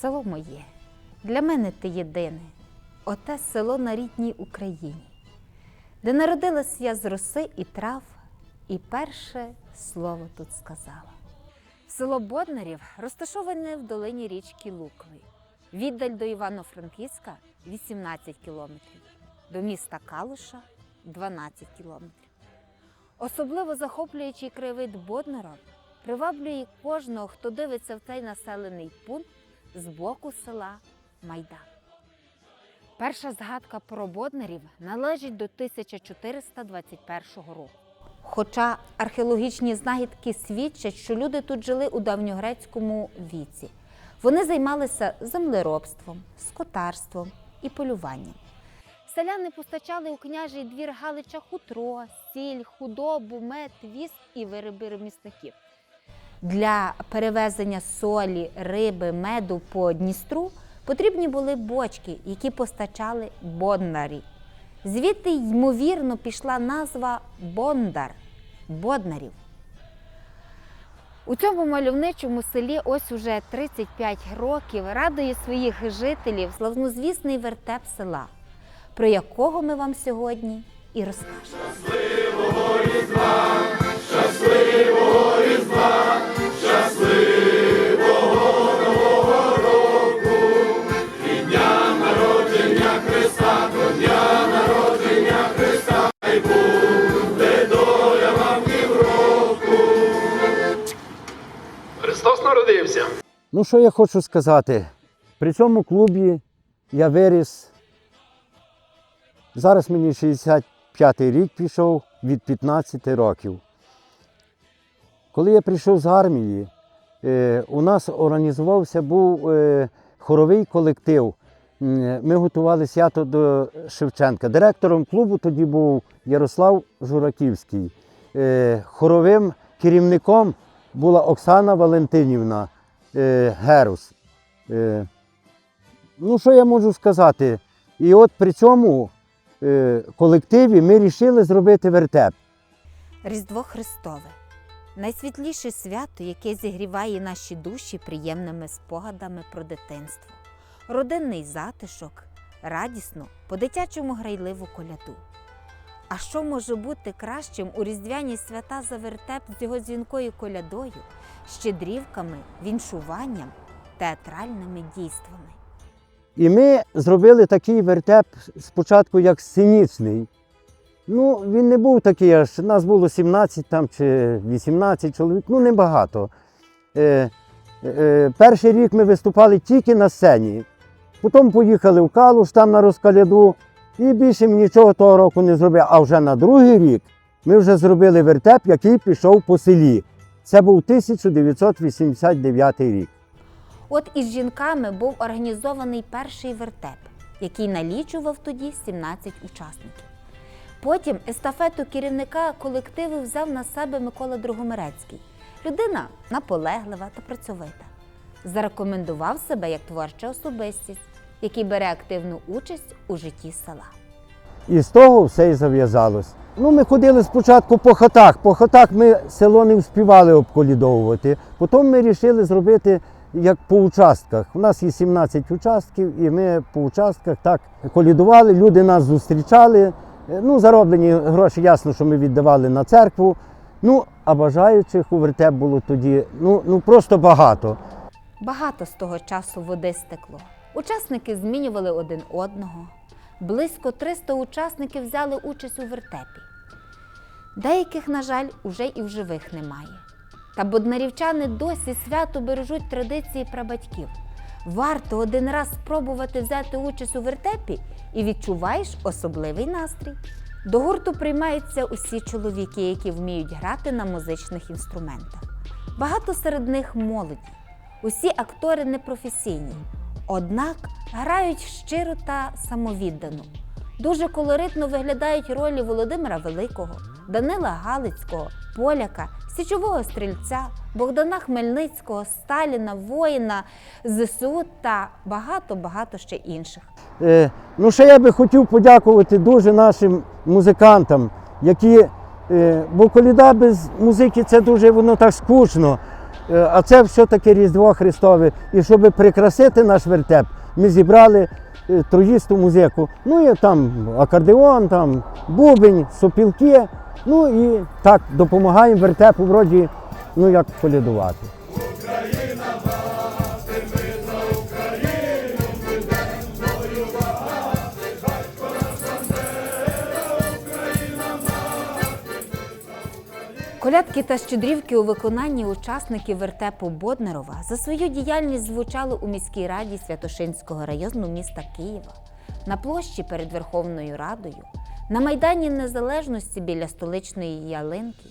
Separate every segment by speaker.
Speaker 1: село моє, для мене ти єдине, оте село на рідній Україні, де народилась я з роси і трав, і перше слово тут сказала. Село Боднарів розташоване в долині річки Лукви. Віддаль до Івано-Франківська 18 кілометрів, до міста Калуша 12 кілометрів. Особливо захоплюючий краєвид Боднара приваблює кожного, хто дивиться в цей населений пункт з боку села Майдан. Перша згадка про Боднарів належить до 1421 року. Хоча археологічні знахідки свідчать, що люди тут жили у давньогрецькому віці. Вони займалися землеробством, скотарством і полюванням. Селяни постачали у княжий двір Галича хутро, сіль, худобу, мед, віск і вироби ремісників. Для перевезення солі, риби, меду по Дністру потрібні були бочки, які постачали бондарі. Звідти, ймовірно, пішла назва Бондар Боднарів. У цьому мальовничому селі ось уже 35 років радує своїх жителів славнозвісний вертеп села, про якого ми вам сьогодні і розкажемо.
Speaker 2: Що я хочу сказати? При цьому клубі я виріс. Зараз мені 65-й рік пішов від 15 років. Коли я прийшов з армії, е, у нас організувався був е, хоровий колектив. Ми готували свято до Шевченка. Директором клубу тоді був Ярослав Жураківський. Е, Хоровим керівником була Оксана Валентинівна е, Герус. Е, Ну, що я можу сказати? І от при цьому е, колективі ми вирішили зробити вертеп.
Speaker 1: Різдво Христове найсвітліше свято, яке зігріває наші душі приємними спогадами про дитинство, родинний затишок, радісну, по-дитячому грайливу коляду. А що може бути кращим у різдвяні свята за вертеп з його дзвінкою колядою, щедрівками, віншуванням, театральними дійствами?
Speaker 2: І ми зробили такий вертеп спочатку як сценічний. Ну, він не був такий, аж нас було 17 там, чи 18 чоловік, ну небагато. Е, е, перший рік ми виступали тільки на сцені. Потім поїхали в Калуш там на розкаляду і більше нічого того року не зробили. А вже на другий рік ми вже зробили вертеп, який пішов по селі. Це був 1989 рік.
Speaker 1: От із жінками був організований перший вертеп, який налічував тоді 17 учасників. Потім естафету керівника колективу взяв на себе Микола Дрогомирецький. Людина наполеглива та працьовита. Зарекомендував себе як творча особистість, який бере активну участь у житті села.
Speaker 2: І з того все і зав'язалось. Ну, ми ходили спочатку по хатах. По хатах ми село не вспівали обколідовувати. Потім ми вирішили зробити як по участках. У нас є 17 участків, і ми по участках так колідували, люди нас зустрічали. Ну, зароблені гроші, ясно, що ми віддавали на церкву. Ну, а бажаючих у вертеп було тоді ну, ну просто багато.
Speaker 1: Багато з того часу води стекло. Учасники змінювали один одного. Близько 300 учасників взяли участь у вертепі. Деяких, на жаль, уже і в живих немає. Та боднарівчани досі свято бережуть традиції прабатьків. Варто один раз спробувати взяти участь у вертепі і відчуваєш особливий настрій. До гурту приймаються усі чоловіки, які вміють грати на музичних інструментах. Багато серед них молоді. Усі актори непрофесійні, однак грають щиро та самовіддано. Дуже колоритно виглядають ролі Володимира Великого, Данила Галицького, Поляка, Січового стрільця, Богдана Хмельницького, Сталіна, воїна, ЗСУ та багато-багато ще інших.
Speaker 2: Е, ну, ще я би хотів подякувати дуже нашим музикантам, які, е, бо коліда без музики це дуже воно так скучно. Е, А це все-таки Різдво Христове. І щоб прикрасити наш вертеп, ми зібрали е, троїсту музику. Ну і там акордеон, там бубень, сопілки. Ну і так допомагаємо вертепу вроді, ну як колядувати.
Speaker 1: Колядки та щедрівки у виконанні учасників вертепу Боднерова за свою діяльність звучали у міській раді Святошинського району міста Києва, на площі перед Верховною Радою, на Майдані Незалежності біля столичної ялинки,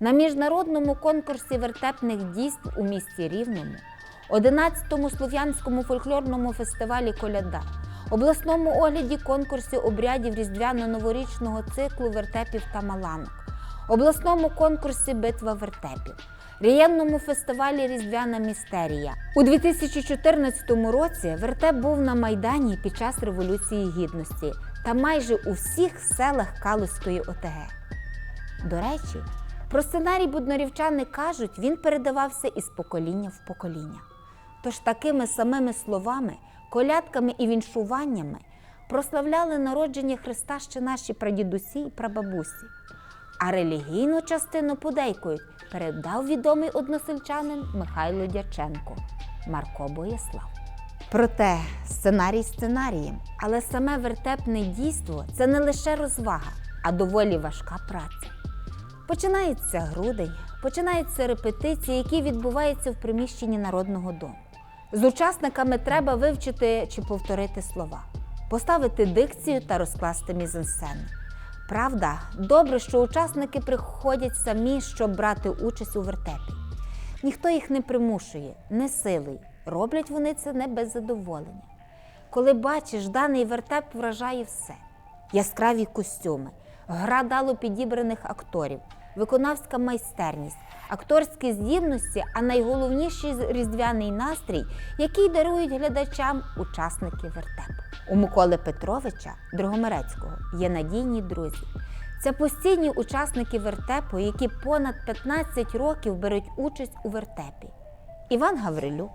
Speaker 1: на міжнародному конкурсі вертепних дійств у місті Рівному, 11-му слов'янському фольклорному фестивалі Коляда, обласному огляді конкурсі обрядів різдвяно-новорічного циклу вертепів та маланок обласному конкурсі Битва вертепів, рієнному фестивалі Різдвяна містерія. У 2014 році вертеп був на Майдані під час Революції Гідності та майже у всіх селах Калузької ОТГ. До речі, про сценарій буднорівчани кажуть, він передавався із покоління в покоління. Тож такими самими словами, колядками і віншуваннями прославляли народження Христа ще наші прадідусі і прабабусі. А релігійну частину подейкують передав відомий односельчанин Михайло Дяченко Марко Боєслав. Проте сценарій сценарієм, але саме вертепне дійство це не лише розвага, а доволі важка праця. Починається грудень, починаються репетиції, які відбуваються в приміщенні Народного дому. З учасниками треба вивчити чи повторити слова, поставити дикцію та розкласти мізансцену. Правда, добре, що учасники приходять самі, щоб брати участь у вертепі. Ніхто їх не примушує, не силою. Роблять вони це не без задоволення. Коли бачиш, даний вертеп вражає все: яскраві костюми, гра дало підібраних акторів, виконавська майстерність, акторські здібності, а найголовніший різдвяний настрій, який дарують глядачам учасники вертепу. У Миколи Петровича Дрогомерецького є надійні друзі. Це постійні учасники вертепу, які понад 15 років беруть участь у вертепі. Іван Гаврилюк,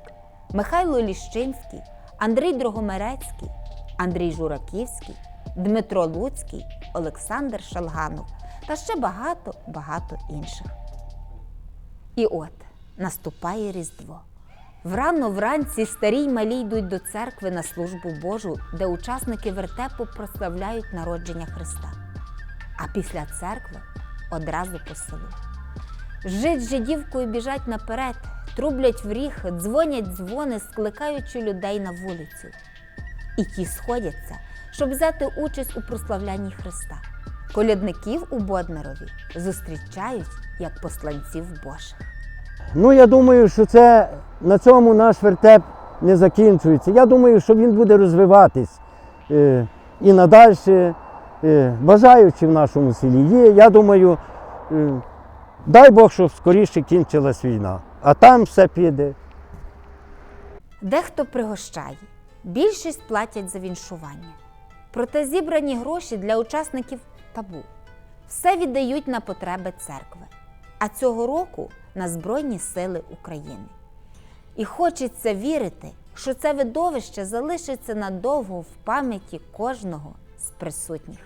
Speaker 1: Михайло Ліщинський, Андрій Дрогомерецький, Андрій Жураківський, Дмитро Луцький, Олександр Шалганов та ще багато багато інших. І от наступає Різдво. Врано вранці старі й малі йдуть до церкви на службу Божу, де учасники вертепу прославляють народження Христа. А після церкви одразу по селу. Жид жидівкою біжать наперед, трублять в ріг, дзвонять дзвони, скликаючи людей на вулицю. І ті сходяться, щоб взяти участь у прославлянні Христа. Колядників у Боднерові зустрічають як посланців Божих.
Speaker 2: Ну, я думаю, що це на цьому наш вертеп не закінчується. Я думаю, що він буде розвиватись е, і надалі. Е, бажаючи в нашому селі є. Я думаю, е, дай Бог, щоб скоріше кінчилась війна, а там все піде.
Speaker 1: Дехто пригощає, більшість платять за віншування. Проте зібрані гроші для учасників табу. Все віддають на потреби церкви, а цього року на Збройні Сили України. І хочеться вірити, що це видовище залишиться надовго в пам'яті кожного з присутніх.